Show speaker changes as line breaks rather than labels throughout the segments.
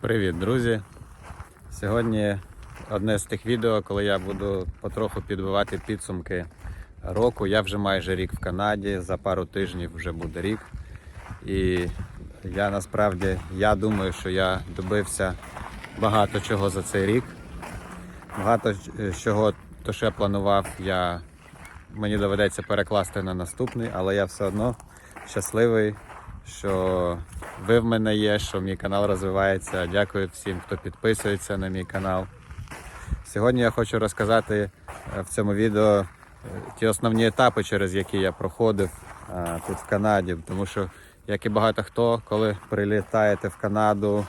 Привіт, друзі! Сьогодні одне з тих відео, коли я буду потроху підбивати підсумки року. Я вже майже рік в Канаді, за пару тижнів вже буде рік. І я насправді я думаю, що я добився багато чого за цей рік. Багато е, чого, то я планував, я, мені доведеться перекласти на наступний, але я все одно щасливий, що ви в мене є, що мій канал розвивається. Дякую всім, хто підписується на мій канал. Сьогодні я хочу розказати е, в цьому відео е, ті основні етапи, через які я проходив е, тут в Канаді. Тому що, як і багато хто, коли прилітаєте в Канаду,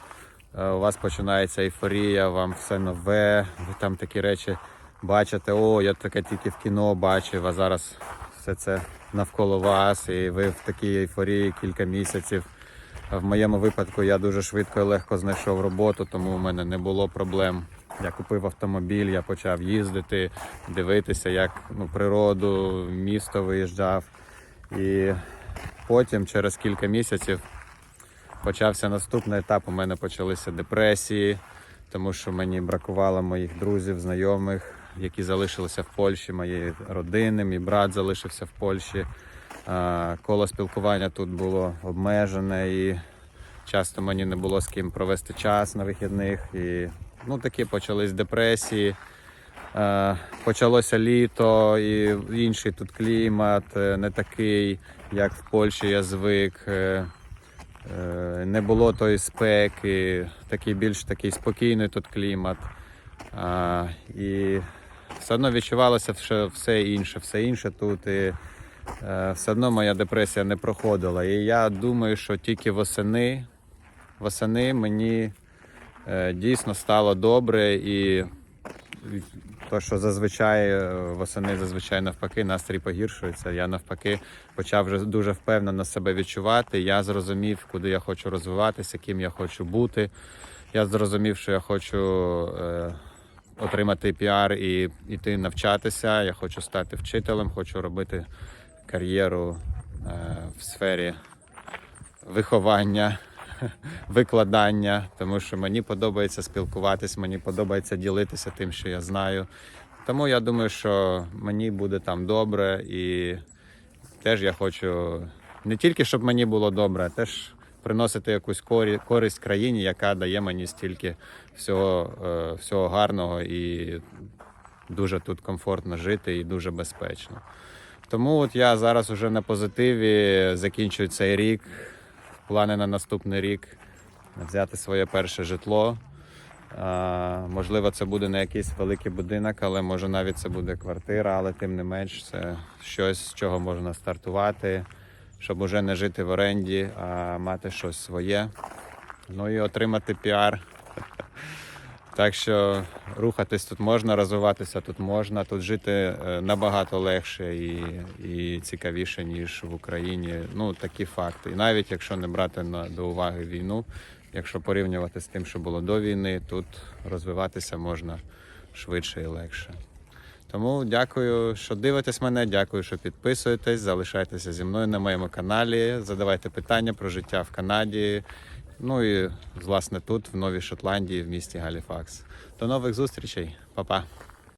у вас починається ейфорія, вам все нове, ви там такі речі бачите, о, я таке тільки в кіно бачив, а зараз все це навколо вас, і ви в такій ейфорії кілька місяців. В моєму випадку я дуже швидко і легко знайшов роботу, тому у мене не було проблем. Я купив автомобіль, я почав їздити, дивитися, як ну, природу, місто виїжджав. І потім, через кілька місяців, почався наступний етап. У мене почалися депресії, тому що мені бракувало моїх друзів, знайомих, які залишилися в Польщі, моєї родини. Мій брат залишився в Польщі. Коло спілкування тут було обмежене і часто мені не було з ким провести час на вихідних. І ну, такі почались депресії. Почалося літо і інший тут клімат, е, не такий, як в Польщі я звик. Е, е, Не було тої спеки, такий більш такий спокійний тут клімат. І все одно відчувалося все інше, все інше тут. І все одно моя депресія не проходила. І я думаю, що тільки восени, восени мені е, дійсно стало добре і то, що зазвичай е, восени зазвичай навпаки настрій погіршується. Я навпаки почав вже дуже впевнено себе відчувати. Я зрозумів, куди я хочу розвиватися, ким я хочу бути. Я зрозумів, що я хочу е, отримати піар і йти навчатися. Я хочу стати вчителем, хочу робити кар'єру е, в сфері виховання, викладання, тому що мені подобається спілкуватись, мені подобається ділитися тим, що я знаю. Тому я думаю, що мені буде там добре, і теж я хочу не тільки щоб мені було добре, а теж приносити якусь користь країні, яка дає мені стільки всього, е, всього гарного і дуже тут комфортно жити і дуже безпечно. Тому от я зараз уже на позитиві закінчую цей рік. Плани на наступний рік взяти своє перше житло. А, можливо, це буде не якийсь великий будинок, але може навіть це буде квартира, але тим не менш це щось, з чого можна стартувати, щоб уже не жити в оренді, а мати щось своє. Ну і отримати піар. Так що рухатись тут можна, розвиватися тут можна, тут жити е, набагато легше і, і цікавіше, ніж в Україні. Ну, такі факти. І навіть якщо не брати на, до уваги війну, якщо порівнювати з тим, що було до війни, тут розвиватися можна швидше і легше. Тому дякую, що дивитесь мене, дякую, що підписуєтесь, залишайтеся зі мною на моєму каналі, задавайте питання про життя в Канаді. Ну і власне тут, в Новій Шотландії, в місті Галіфакс. До нових зустрічей, Па-па!